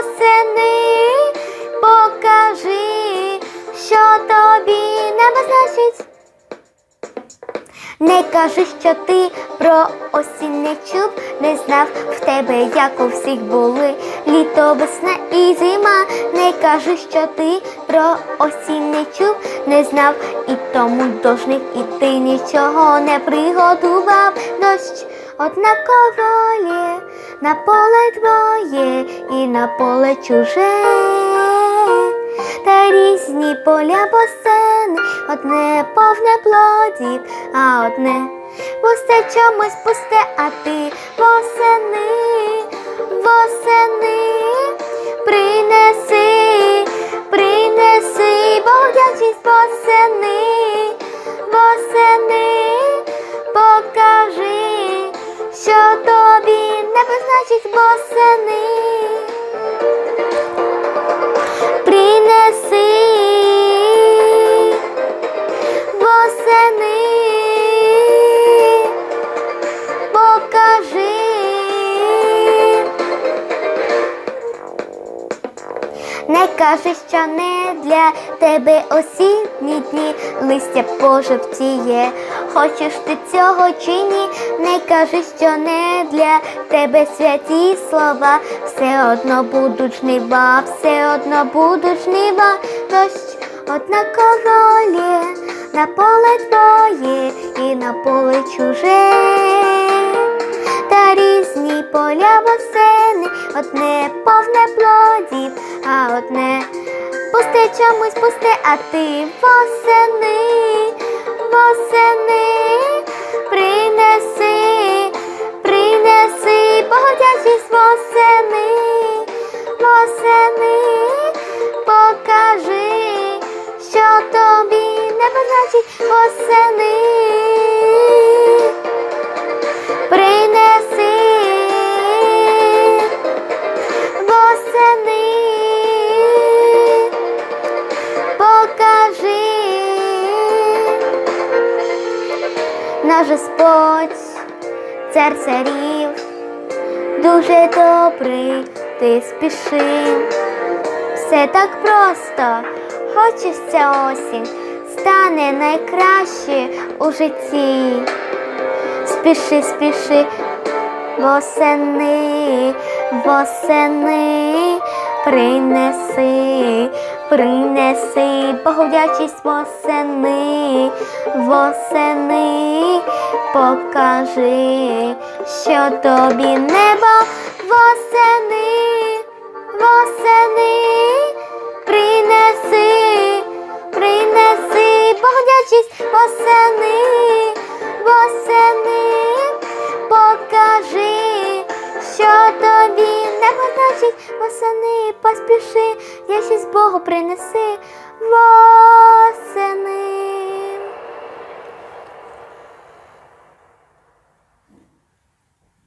восени, покажи, що тобі небо значить. Не кажи, що ти про осінь не чув, не знав в тебе, як у всіх були літо, весна і зима. Не кажи, що ти про осінь не чув, не знав, і тому дожник, і ти нічого не приготував. Дощ однаково є, на поле твоє на поле чуже та різні поля восени, одне повне плодів, а одне пусте чомусь пусте, а ти восени, восени, принеси, принеси, Богдячість восени, восени, покажи, що тобі не позначить восени. Восени, покажи. Не кажи, що не для тебе осінні дні листя пожовтіє. Хочеш ти цього чи ні? Не кажи, що не для тебе святі слова. Все одно будуть жнива, все одно будуть жнива. Дощ однаково лє на поле твоє і на поле чуже. Та різні поля восени, одне повне плодів, а одне пусте чомусь пусте, а ти восени, восени, наш Господь, цар царів, дуже добрий, ти спіши. Все так просто, хочеться осінь, стане найкраще у житті. Спіши, спіши, восени, восени, принеси, принеси, погодячість восени, восени, покажи, що тобі небо восени, восени, принеси, принеси, погодячість восени, восени, поспіши, я щось Богу принеси.